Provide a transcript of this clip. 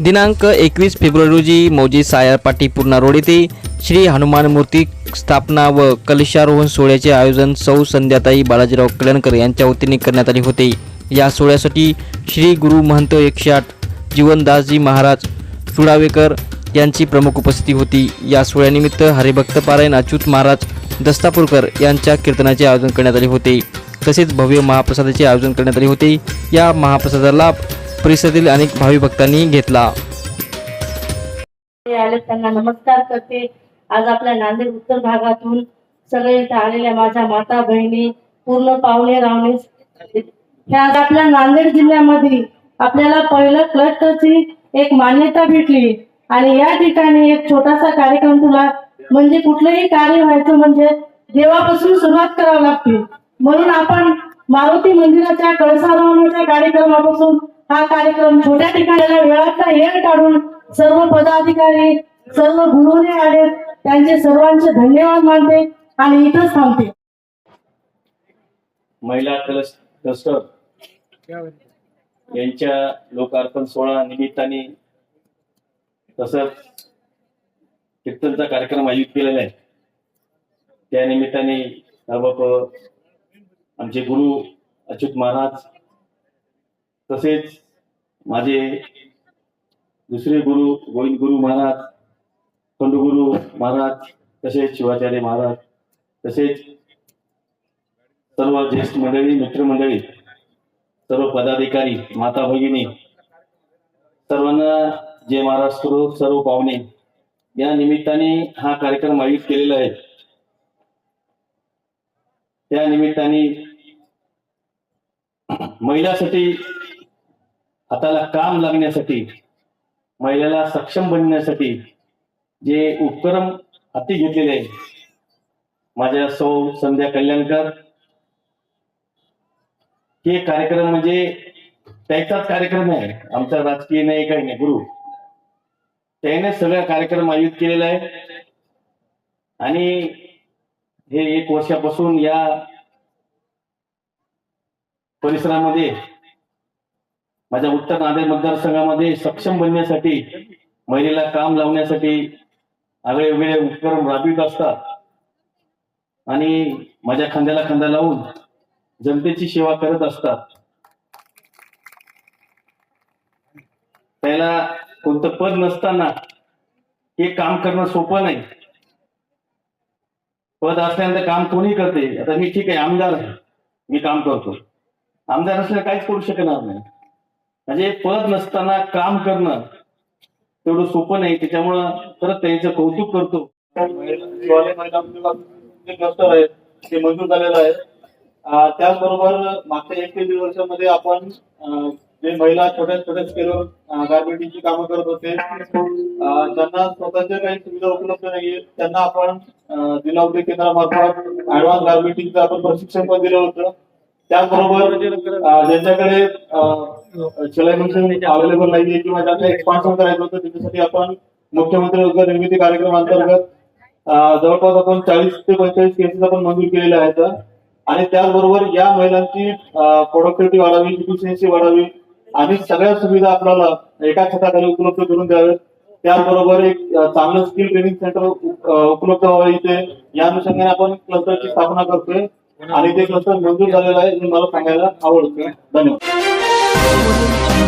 दिनांक एकवीस फेब्रुवारी रोजी मौजी सायर पाटी पूर्णा रोड येथे श्री हनुमान मूर्ती स्थापना व कलशारोहण सोहळ्याचे आयोजन सौ संध्याताई बालाजीराव कल्याणकर यांच्या वतीने करण्यात आले होते. या सोहळ्यासाठी श्री गुरु महंत एकशे आठ जीवनदासजी महाराज सुडावेकर यांची प्रमुख उपस्थिती होती. या सोहळ्यानिमित्त हरिभक्त पारायण अच्युत महाराज दस्तापूरकर यांच्या कीर्तनाचे आयोजन करण्यात आले होते. तसेच भव्य महाप्रसादाचे आयोजन करण्यात आले होते. या महाप्रसादाला परिसरातील अनेक भावी भक्तांनी घेतला. त्यांना नमस्कार करते. आज आपल्या नांदेड उत्तर भागातून सगळे इथे आलेल्या माझ्या माता बहिणी पूर्ण पाहुणे रावणे. आज आपल्या नांदेड जिल्ह्यामध्ये आपल्याला पहिलं क्लस्टरची एक मान्यता भेटली. आणि या ठिकाणी एक छोटासा कार्यक्रम तुला म्हणजे कुठलंही कार्य व्हायचं म्हणजे देवापासून सुरुवात करावी लागते. म्हणून आपण मारुती मंदिराच्या कळसारोहणाच्या कार्यक्रमापासून हा कार्यक्रम छोट्या ठिकाणाला वेळाचा येळ काढून सर्व पदाधिकारी सर्व गुरुने आले. त्यांचे सर्वांचे धन्यवाद मानते आणि इथंच थांबते. महिला क्लस्टर यांच्या लोकार्पण सोहळा निमित्ताने तसंच कीर्तनचा कार्यक्रम आयोजित केलेला आहे. त्या निमित्ताने आमचे गुरु अच्युत महाराज तसेच माझे दुसरे गुरु गोविंद गुरु महाराज खंडुगुरु महाराज तसेच शिवाचार्य महाराज तसेच सर्व ज्येष्ठ मंडळी मित्रमंडळी सर्व पदाधिकारी माता भगिनी सर्वांना जे महाराष्ट्र सर्व पाहुणे. या निमित्ताने हा कार्यक्रम आयोजित केलेला आहे. त्या निमित्ताने महिलासाठी हाताला काम लागण्यासाठी महिलेला सक्षम बनण्यासाठी जे उपक्रम हाती घेतलेले आहे माझ्या सौ संध्या कल्याणकर हे कार्यक्रम म्हणजे त्याचाच कार्यक्रम आहे. आमचा राजकीय नाही काही नाही गुरु. त्याने सगळा कार्यक्रम आयोजित केलेला आहे आणि हे एक वर्षापासून या परिसरामध्ये माझ्या उत्तर नांदेड मतदारसंघामध्ये सक्षम बनण्यासाठी महिलेला काम लावण्यासाठी आगळे वेगळे उपक्रम राबवित असतात. आणि माझ्या खांद्याला खांदा लावून जनतेची सेवा करत असतात. त्याला कोणतं पद नसताना हे काम करणं सोपं नाही. पद असल्यानंतर काम कोणी करते? आता मी ठीक आहे आमदार आहे मी काम करतो. आमदार असल्या काहीच करू शकणार नाही. म्हणजे पद नसताना काम करणं तेवढं सोपं नाही. त्याच्यामुळं खरंच त्यांचं कौतुक करतो. महिला क्लस्टर ते मंजूर झालेलं आहे त्याचबरोबर मागच्या एक ते दीड वर्षामध्ये आपण जे महिला छोट्या छोट्या स्केलवर गारमेंटिंगची कामं करत होते ज्यांना स्वतःच्या काही सुविधा उपलब्ध नाहीये त्यांना आपण जिल्हा उद्योग केंद्रामार्फत ऍडव्हान्स गारमेंटिंगचं आपण प्रशिक्षण पण दिलं होतं. त्याचबरोबर ज्यांच्याकडे मशीन अवेलेबल नाहीये किंवा ज्यांना एक्सपान्शन करायचं होतं त्याच्यासाठी आपण मुख्यमंत्री रोजगार निर्मिती कार्यक्रम अंतर्गत जवळपास आपण चाळीस ते पंचेचाळीस केसेस आपण मंजूर केलेले आहेत. आणि त्याचबरोबर या महिलांची प्रोडक्टिव्हिटी वाढावी इफिशियन्सी वाढावी आणि सगळ्या सुविधा आपल्याला एका छताखाली उपलब्ध करून द्याव्यात. त्याचबरोबर एक चांगलं स्किल ट्रेनिंग सेंटर उपलब्ध व्हावं इथे. या अनुषंगाने आपण क्लस्टरची स्थापना करतोय आणि ते क्लस्टर मंजूर झालेलं आहे. हे मला सांगायला आवडतं धन्यवाद. Thank you.